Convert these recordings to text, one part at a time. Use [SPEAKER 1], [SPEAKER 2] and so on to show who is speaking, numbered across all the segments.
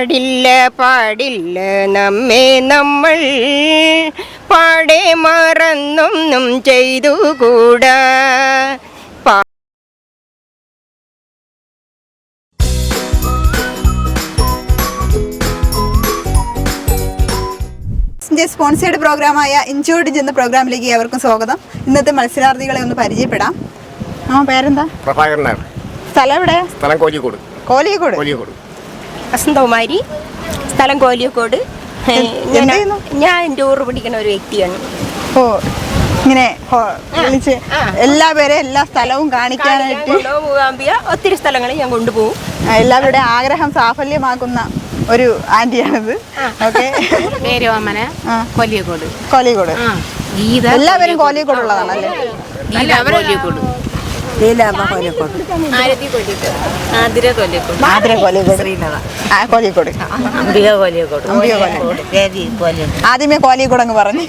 [SPEAKER 1] പാടില്ല പാടില്ല നമ്മെ നമ്മൾ. പാടെ മറന്നൊന്നും ചെയ്തുകൂടാ പാ-
[SPEAKER 2] സ്പോൺസേഡ് പ്രോഗ്രാമായ ഇൻചോർഡ് എന്ന പ്രോഗ്രാമിലേക്ക് ഏവർക്കും സ്വാഗതം. ഇന്നത്തെ മത്സരാർത്ഥികളെ ഒന്ന് പരിചയപ്പെടാം. ആ പേരെന്താ?
[SPEAKER 3] പ്രഭാകരനാണ്
[SPEAKER 2] സ്ഥലം എവിടെ?
[SPEAKER 3] സ്ഥലം കോഴിക്കോട്.
[SPEAKER 2] കോലിയക്കോട്.
[SPEAKER 3] കോഴിക്കോട്
[SPEAKER 1] വസന്തകുമാരി സ്ഥലം കോലിയക്കോട്. ഞാൻ-? ഞാൻ ടൂർ പിടിക്കുന്ന ഒരു വ്യക്തിയാണ്.
[SPEAKER 2] ഓ ഇങ്ങനെ വിളിച്ച് എല്ലാവരും എല്ലാ സ്ഥലവും കാണിക്കാനായിട്ട്
[SPEAKER 1] ഒത്തിരി സ്ഥലങ്ങളിൽ ഞാൻ കൊണ്ടുപോകും.
[SPEAKER 2] എല്ലാവരുടെ ആഗ്രഹം സാഫല്യമാക്കുന്ന ഒരു ആന്റിയാണിത് ഓക്കെ.
[SPEAKER 4] പേര് ഓമന
[SPEAKER 2] കോലിയക്കോട്.
[SPEAKER 4] ഗീത
[SPEAKER 2] എല്ലാവരും കോലിയക്കോടുള്ളതാണല്ലേ?
[SPEAKER 4] ഗീത ആതിര
[SPEAKER 2] ആതിര ആ
[SPEAKER 4] അംബിക
[SPEAKER 2] അംബിക ആദ്യമേ കോലിയക്കോട് അങ്ങ് പറഞ്ഞു.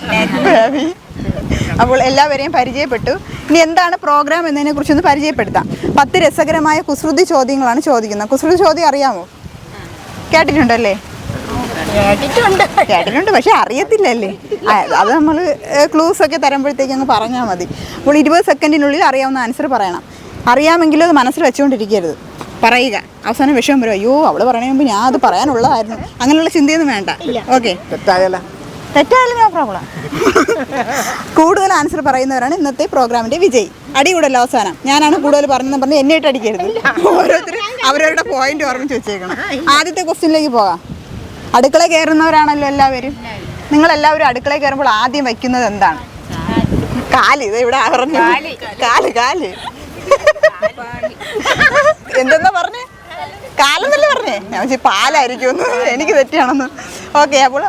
[SPEAKER 2] അപ്പോൾ എല്ലാവരെയും പരിചയപ്പെട്ടു. ഇനി എന്താണ് പ്രോഗ്രാം എന്നതിനെ കുറിച്ചൊന്ന് പരിചയപ്പെടുത്താം. പത്ത് രസകരമായ കുസൃതി ചോദ്യങ്ങളാണ് ചോദിക്കുന്നത്. കുസൃതി ചോദ്യം അറിയാമോ? കേട്ടിട്ടുണ്ടല്ലേ?
[SPEAKER 1] കേട്ടിട്ടുണ്ട്.
[SPEAKER 2] പക്ഷെ അറിയത്തില്ലല്ലേ. അത് നമ്മൾ ക്ലൂസ് ഒക്കെ തരുമ്പോഴത്തേക്ക് അങ്ങ് പറഞ്ഞാൽ മതി. അപ്പോൾ ഇരുപത് സെക്കൻഡിനുള്ളിൽ അറിയാവുന്ന ആൻസർ പറയണം. അറിയാമെങ്കിലും അത് മനസ്സിൽ വെച്ചുകൊണ്ടിരിക്കരുത്. പറയുക. അവസാനം വിഷയം വരും. അയ്യോ അവൾ പറയണ മുമ്പ് ഞാൻ അത് പറയാനുള്ളതായിരുന്നു. അങ്ങനെയുള്ള ചിന്തയൊന്നും വേണ്ട. ഓക്കെ. തെറ്റായാലും നോ പ്രോബ്ലം കൂടുതൽ ആൻസർ പറയുന്നവരാണ് ഇന്നത്തെ പ്രോഗ്രാമിന്റെ വിജയി. അടി കൂടല്ല അവസാനം. ഞാനാണ് കൂടുതൽ പറഞ്ഞതെന്ന് പറഞ്ഞ് എന്നെ ഇട്ട് അടിക്കരുത്. ഓരോരുത്തർ അവരവരുടെ പോയിന്റ് ഓർമ്മിച്ച് വെച്ചേക്കണം. ആദ്യത്തെ ക്വസ്റ്റ്യനിലേക്ക് പോകാം. അടുക്കള കയറുന്നവരാണല്ലോ എല്ലാവരും. നിങ്ങൾ എല്ലാവരും അടുക്കള കയറുമ്പോൾ ആദ്യം വയ്ക്കുന്നത് എന്താണ്? കാൽ. ഇത് ഇവിടെ പറഞ്ഞു കാൽ. കാൽ എന്തെന്നാ പറഞ്ഞേ? കാലെന്നല്ലേ പറഞ്ഞേ? ഞാൻ വെച്ചാൽ പാലായിരിക്കും എനിക്ക് തെറ്റാണെന്ന്. ഓക്കെ അപ്പോൾ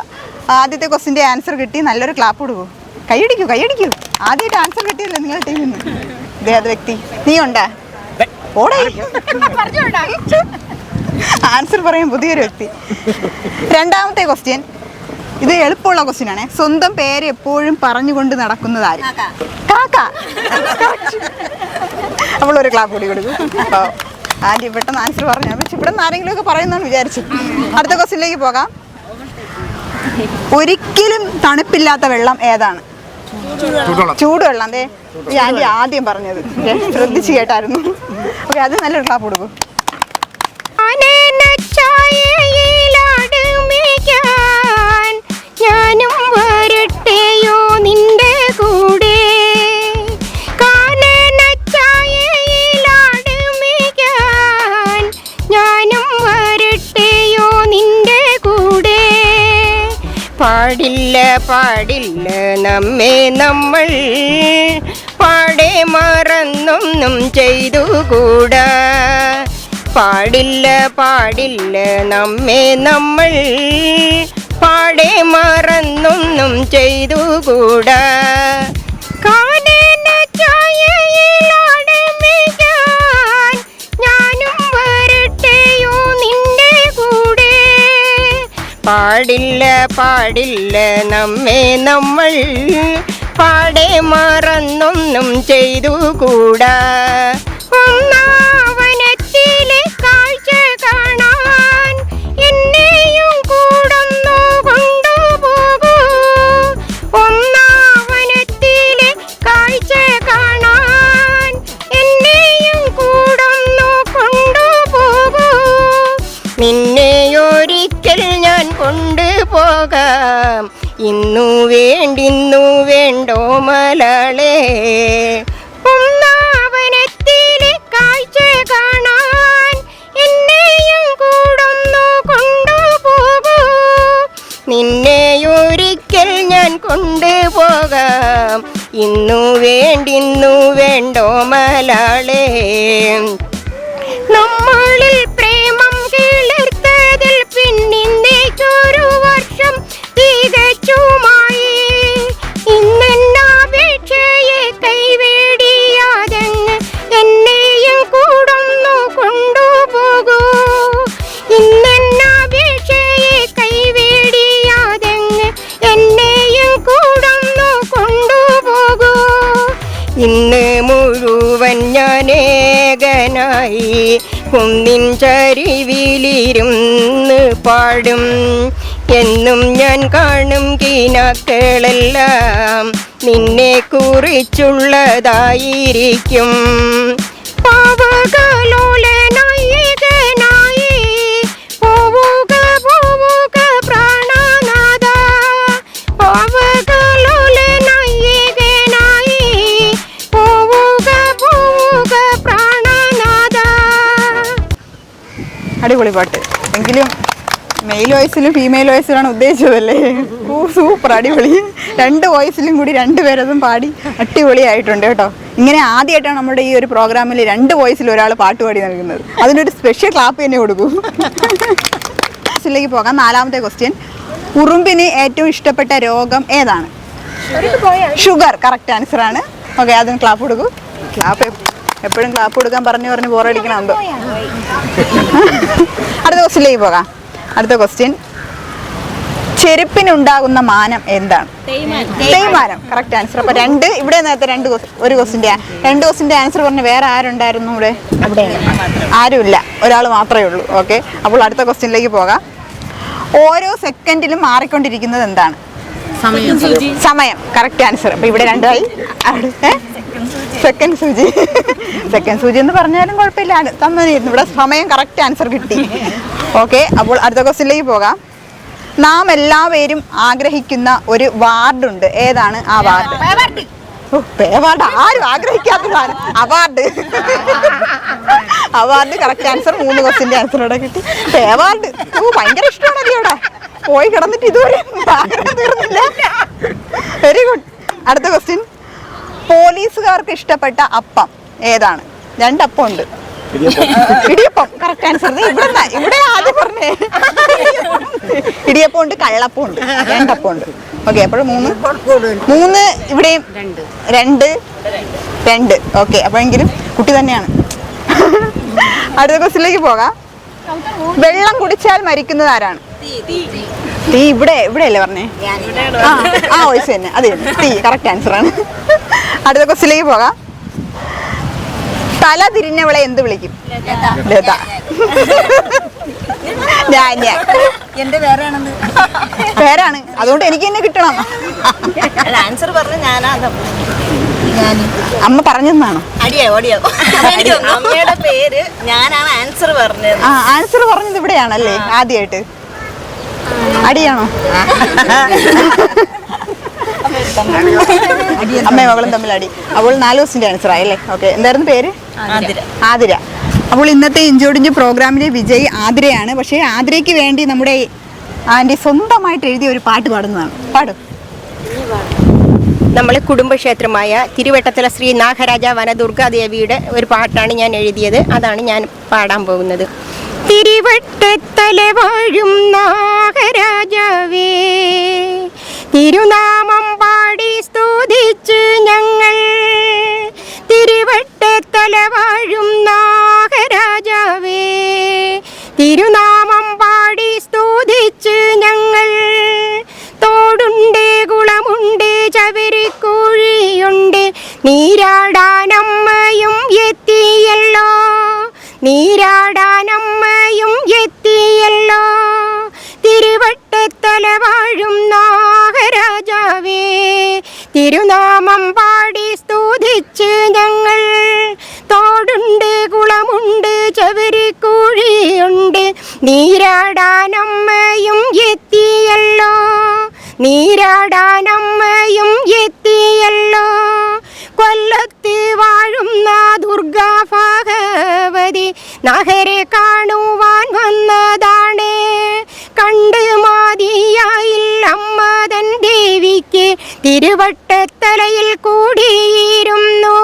[SPEAKER 2] ആദ്യത്തെ ക്വസ്റ്റിന്റെ ആൻസർ കിട്ടി. നല്ലൊരു ക്ലാപ്പ് കൊടുക്കൂ കൈയടിക്കൂ കൈയടിക്കൂ. ആദ്യമായിട്ട് ആൻസർ കിട്ടിയല്ലേ നിങ്ങളുടെ ടീമിൽ നിന്ന്? ഇതേ അത് വ്യക്തി. നീ ഉണ്ടാ? ഓടേ. ആൻസർ പറയും പുതിയൊരു വ്യക്തി. രണ്ടാമത്തെ ക്വസ്റ്റ്യൻ ഇത് എളുപ്പമുള്ള ക്വസ്റ്റ്യൻ ആണ്. സ്വന്തം പേര് എപ്പോഴും പറഞ്ഞുകൊണ്ട് നടക്കുന്നത് ആര്? കാക്ക. ഒരു ക്ലാപ്പ് കൂടി കൊടുക്കും. അപ്പോൾ ആന്റി പെട്ടെന്ന് ആൻസർ പറഞ്ഞു. പക്ഷെ ഇവിടെ നിന്ന് ആരെങ്കിലും ഒക്കെ പറയുന്നതാണ് വിചാരിച്ചു. അടുത്ത ക്വസ്റ്റ്യനിലേക്ക് പോകാം. ഒരിക്കലും തണുപ്പില്ലാത്ത വെള്ളം ഏതാണ്?
[SPEAKER 3] ചൂടുവെള്ളം.
[SPEAKER 2] അതെ ഈ ആന്റി ആദ്യം പറഞ്ഞത്. ശ്രദ്ധിച്ചു ശ്രദ്ധിച്ച് കേട്ടായിരുന്നു. ഓക്കെ അത് നല്ലൊരു ക്ലാപ്പ് കൊടുക്കും.
[SPEAKER 1] പാടില്ല നമ്മെ നമ്മൾ. പാടെ മറന്നൊന്നും ചെയ്തുകൂടാ. പാടില്ല പാടില്ല നമ്മെ നമ്മൾ. പാടെ മറന്നൊന്നും ചെയ്തുകൂടാ. പാടില്ല പാടില്ല നമ്മെ നമ്മൾ. പാടെ മറന്നൊന്നും ചെയ്തുകൂടാ. വേണ്ടിന്നു വേണ്ടോ മലളേ? ഒന്നാവനത്തിലെ കാഴ്ച കാണാൻ എന്നെയും കൂടൊന്നു കൊണ്ടുപോകൂ നിന്നെയൊരിക്കൽ ഞാൻ കൊണ്ടുപോകാം ഇന്നു വേണ്ടിന്നു വേണ്ടോ മലളേ? നമ്മളിൽ ഇന്ന് മുഴുവൻ ഞാനേകനായി കുന്നിൻ ചരിവിലിരുന്ന് പാടും. എന്നും ഞാൻ കാണും കിനാക്കളെല്ലാം നിന്നെ കുറിച്ചുള്ളതായിരിക്കും. പാവകലോലനായികനായി
[SPEAKER 2] അടിപൊളി പാട്ട്. എങ്കിലും മെയിൽ വോയിസിലും ഫീമെയിൽ വോയിസിലാണ് ഉദ്ദേശിച്ചതല്ലേ? സൂപ്പർ അടിപൊളി. രണ്ട് വോയിസിലും കൂടി രണ്ടുപേരതും പാടി അടിപൊളിയായിട്ടുണ്ട് കേട്ടോ. ഇങ്ങനെ ആദ്യമായിട്ടാണ് നമ്മുടെ ഈ ഒരു പ്രോഗ്രാമിൽ രണ്ട് വോയിസിൽ ഒരാൾ പാട്ട് പാടി നൽകുന്നത്. അതിനൊരു സ്പെഷ്യൽ ക്ലാപ്പ് തന്നെ കൊടുക്കും. ക്ലാസ്സിലേക്ക് പോകാം. നാലാമത്തെ ക്വസ്റ്റ്യൻ ഉറുമ്പിന് ഏറ്റവും ഇഷ്ടപ്പെട്ട രോഗം ഏതാണ്? ഷുഗർ കറക്റ്റ് ആൻസർ ആണ്. ഓക്കെ അതിന് ക്ലാപ്പ് കൊടുക്കും. ക്ലാപ്പ് എപ്പോഴും ക്ലാപ്പ് കൊടുക്കാൻ പറഞ്ഞു പറഞ്ഞ് ബോറടിക്കണം എന്തോ അടുത്ത ക്വസ്റ്റ്യനിലേക്ക് പോകാം. അടുത്ത ക്വസ്റ്റ്യൻ ചെരുപ്പിനുണ്ടാകുന്ന മാനം എന്താണ്? തേയ്മാനം. കറക്റ്റ് ആൻസർ അപ്പൊ രണ്ട് ഇവിടെ നേരത്തെ രണ്ട് ഒരു ക്വസ്റ്റിന്റെ രണ്ട് ക്വസ്റ്റിന്റെ ആൻസർ പറഞ്ഞ വേറെ ആരുണ്ടായിരുന്നു ഇവിടെ? ആരുമില്ല. ഒരാൾ മാത്രമേ ഉള്ളൂ. ഓക്കെ അപ്പോൾ അടുത്ത ക്വസ്റ്റ്യനിലേക്ക് പോകാം. ഓരോ സെക്കൻഡിലും മാറിക്കൊണ്ടിരിക്കുന്നത് എന്താണ്? സമയം. കറക്റ്റ് ആൻസർ അപ്പൊ ഇവിടെ രണ്ടായി. സെക്കൻഡ് സൂചി. സെക്കൻഡ് സൂചി എന്ന് പറഞ്ഞാലും കുഴപ്പമില്ല. തന്നിരുന്നു ഇവിടെ സമയം കറക്റ്റ് ആൻസർ കിട്ടി. ഓക്കെ അപ്പോൾ അടുത്ത ക്വസ്റ്റിനിലേക്ക് പോകാം. നാം എല്ലാവരും ആഗ്രഹിക്കുന്ന ഒരു വാർഡുണ്ട് ഏതാണ് ആ വാർഡ് പേവാർഡ് ആരും ആഗ്രഹിക്കാത്തതാണ് അവാർഡ് അവാർഡ് കറക്റ്റ് ആൻസർ മൂന്ന് ക്വസ്റ്റിന്റെ ആൻസർ ഇവിടെ കിട്ടി. പേവാർഡ് ഓ ഭയങ്കര ഇഷ്ടമാണല്ലോ ഇവിടെ. പോയി കിടന്നിട്ട് ഇതുവരെ തീർന്നില്ല. വെരി ഗുഡ് അടുത്ത ക്വസ്റ്റ്യൻ പോലീസുകാർക്ക് ഇഷ്ടപ്പെട്ട അപ്പം ഏതാണ്? രണ്ടപ്പം ഉണ്ട് ഇടിയപ്പം. കറക്റ്റ് ആൻസർ ഇവിടെ ഇവിടെ ആദ്യം പറഞ്ഞേ. ഇടിയപ്പം ഉണ്ട് കള്ളപ്പം ഉണ്ട് രണ്ടപ്പം ഉണ്ട് ഓക്കെ അപ്പോൾ മൂന്ന്? മൂന്ന് ഇവിടെയും രണ്ട്. രണ്ട്? ഓക്കെ അപ്പോഴെങ്കിലും കുട്ടി തന്നെയാണ്. അടുത്ത ക്വസ്റ്റിലേക്ക് പോകാം. വെള്ളം കുടിച്ചാൽ മരിക്കുന്നത് ആരാണ്? തീ ഇവിടെ ഇവിടെ അല്ലേ പറഞ്ഞേ? ആ ആ വയസ്സ് തന്നെ. അതെ തീ കറക്റ്റ് ആൻസർ ആണ്. അടുത്ത ക്വസ്റ്റിലേക്ക് പോകാം. തല തിരിഞ്ഞവളെ എന്ത് വിളിക്കും? ലത. ഞാൻ ഞാൻ
[SPEAKER 4] എന്റെ പേരാണെന്ന്.
[SPEAKER 2] പേരാണ്. അതുകൊണ്ട് എനിക്ക് തന്നെ കിട്ടണം.
[SPEAKER 4] ആൻസർ പറഞ്ഞു ഞാനാ
[SPEAKER 2] അമ്മ
[SPEAKER 4] ഓടിയോ. അമ്മയുടെ പേര് ഞാനാണ് ആൻസർ പറഞ്ഞത്.
[SPEAKER 2] ആ ആൻസർ പറഞ്ഞത് ഇവിടെയാണല്ലേ ആദ്യമായിട്ട് അടിയാണോ? അമ്മയും മകളും തമ്മിൽ അടി. അവൾ നാല് ദിവസത്തിന്റെ ആൻസർ ആയല്ലേ ഓക്കെ എന്തായിരുന്നു പേര്?
[SPEAKER 4] ആതിര.
[SPEAKER 2] ആതിര. അപ്പോൾ ഇന്നത്തെ ഇഞ്ചോടിഞ്ച് പ്രോഗ്രാമിലെ വിജയ് ആതിരയാണ്. പക്ഷേ ആതിരയ്ക്ക് വേണ്ടി നമ്മുടെ ആന്റി സ്വന്തമായിട്ട് എഴുതിയ ഒരു പാട്ട് പാടുന്നതാണ്. പാടും.
[SPEAKER 1] നമ്മളെ കുടുംബക്ഷേത്രമായ തിരുവട്ടത്തല ശ്രീ നാഗരാജ വനദുർഗാദേവിയുടെ ഒരു പാട്ടാണ് ഞാൻ എഴുതിയത്. അതാണ് ഞാൻ പാടാൻ പോകുന്നത്. തിരുവട്ടത്തല വാഴും നാഗരാജാവേ തിരുനാമം തിരുവട്ടത്തല വാഴും നാഗരാജാവേ. തിരുനാമം തിരുവട്ടത്തലയിൽ കൂടിയിരുന്നു.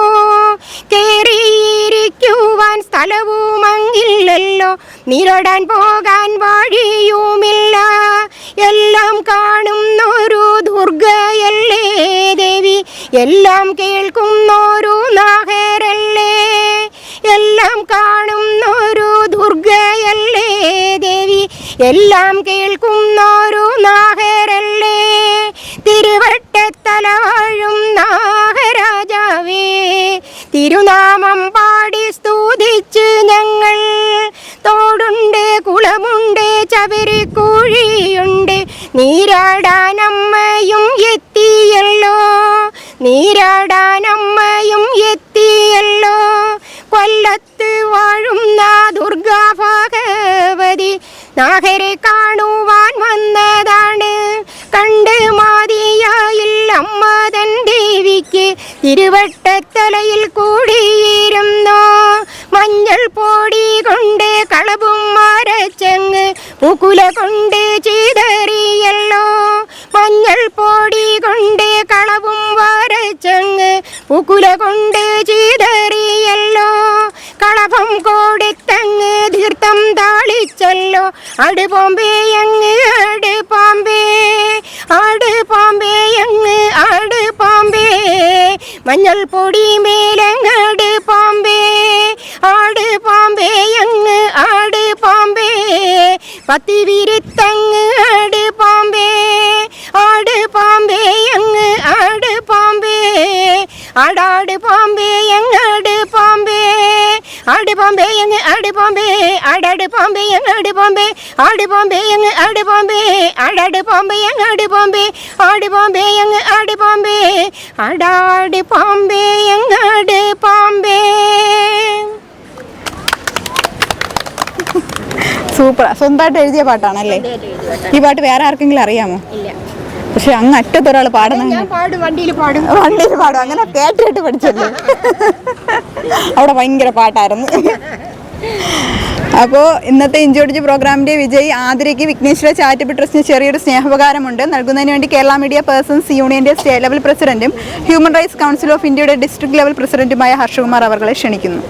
[SPEAKER 1] കേറിയിരിക്കുവാൻ സ്ഥലവുമങ്ങില്ലല്ലോ. നിരടാൻ പോകാൻ വഴിയുമില്ല. എല്ലാം കാണുന്നൊരു ദുർഗയല്ലേ ദേവി? എല്ലാം കേൾക്കുന്നൊരു നാഗരല്ലേ എല്ലാം കാണുന്നൊരു ദുർഗയല്ലേ ദേവി? എല്ലാം കേൾക്കുന്നൊരു നാഗരല്ലേ തിരുവട്ടത്തല നാലാഴും നാഗരാജാവേ. തിരുനാമം പാടി സ്തുതിച്ച് ഞങ്ങൾ. തോടുണ്ട് കുളമുണ്ട് ചവരിക്കുഴിയുണ്ട്. നീരാടാനമ്മയും എത്തിയല്ലോ. നീരാടാനമ്മയും എത്തിയല്ലോ. കൊല്ലത്ത് വാഴുന്ന ദുർഗാ ഭാഗവതി. നാഗരെ കാണുവാൻ വന്നതാണ്. കണ്ട് മാതിയായില്ലമ്മ തൻ ദേവിക്ക് തിരുവട്ടത്തലയിൽ കൂടിയിരുന്നു? മഞ്ഞൾ പൊടി കൊണ്ട് കളവും മരച്ചങ്ങ് പൂക്കുല കൊണ്ട് ചെയ്തറിയല്ലോ മഞ്ഞൾ പൊടി കൊണ്ട് കളവും വരച്ചങ്ങ് പൂക്കുല കൊണ്ട് ചെയ്തറിയല്ലോ കളഭം കൊടുത്തങ്ങ് തീർത്ഥം താളിച്ചല്ലോ. അട് പോമ്പേ അങ്ങ് അട് പാമ്പേ. ആട് പാമ്പേ അങ്ങ് ആട് പാമ്പേ. മഞ്ഞൾ പൊടി മേലങ്ങട് പാമ്പേ. ആട് പാമ്പേ അങ്ങ് ആട് പാമ്പേ. പത്തി വിരുത്തങ്ങ് ആട് പാമ്പേ. ആട് പാമ്പേ അങ്ങ് ആട് പാമ്പേ. ആടാട് പാമ്പേ പാമ്പേ ആട് പാമ്പേ അങ്ങ് ആട് പാമ്പേ ആടാട് പാമ്പേ അങ്ങാട് പാമ്പേ ആട് ആടി അങ്ങ് ആട് പാമ്പേ ആടാട് പാമ്പേ അങ്ങാട് പാമ്പേ ആടി പാമ്പേ അങ്ങ് ആട് പാമ്പേ ആടാട് പാമ്പേ അങ്ങാട് പാമ്പേ
[SPEAKER 2] സൂപ്പർ. സ്വന്തമായിട്ട് എഴുതിയ പാട്ടാണല്ലേ? ഈ പാട്ട് വേറെ ആർക്കെങ്കിലും അറിയാമോ? പക്ഷെ അങ്ങ് അറ്റത്തൊരാൾ പാടുന്ന
[SPEAKER 1] പാടും വണ്ടിയിൽ പാടും.
[SPEAKER 2] വണ്ടിയിൽ പാടും. അങ്ങനെ കേട്ടിട്ട് കേട്ട് പഠിച്ചല്ലേ? അവിടെ ഭയങ്കര പാട്ടായിരുന്നു. അപ്പോൾ ഇന്നത്തെ ഇഞ്ചോടിച്ച് പ്രോഗ്രാമിന്റെ വിജയി ആതിരയ്ക്ക് വിഘ്നേശ്വര ചാരിറ്റബിൾ ട്രസ്റ്റിന് ചെറിയൊരു സ്നേഹോപകാരമുണ്ട്. നൽകുന്നതിന് വേണ്ടി കേരള മീഡിയ പേഴ്സൺസ് യൂണിയന്റെ സ്റ്റേറ്റ് ലെവൽ പ്രസിഡന്റും ഹ്യൂമൻ റൈറ്റ്സ് കൗൺസിൽ ഓഫ് ഇന്ത്യയുടെ ഡിസ്ട്രിക്ട് ലെവൽ പ്രസിഡന്റുമായ ഹർഷകുമാർ അവർകളെ ക്ഷണിക്കുന്നു.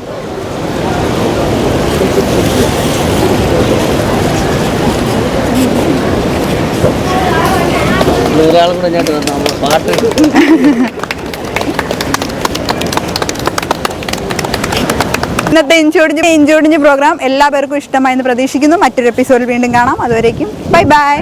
[SPEAKER 5] ഒരാളും കൂടെ ഞാൻ പാട്ട്
[SPEAKER 2] ഇന്നത്തെ ഇഞ്ചോടിഞ്ഞ് ഇഞ്ചോടിഞ്ഞ് പ്രോഗ്രാം എല്ലാ പേർക്കും ഇഷ്ടമായെന്ന് പ്രതീക്ഷിക്കുന്നു. മറ്റൊരു എപ്പിസോഡിൽ വീണ്ടും കാണാം. അതുവരേക്കും ബൈ ബൈ.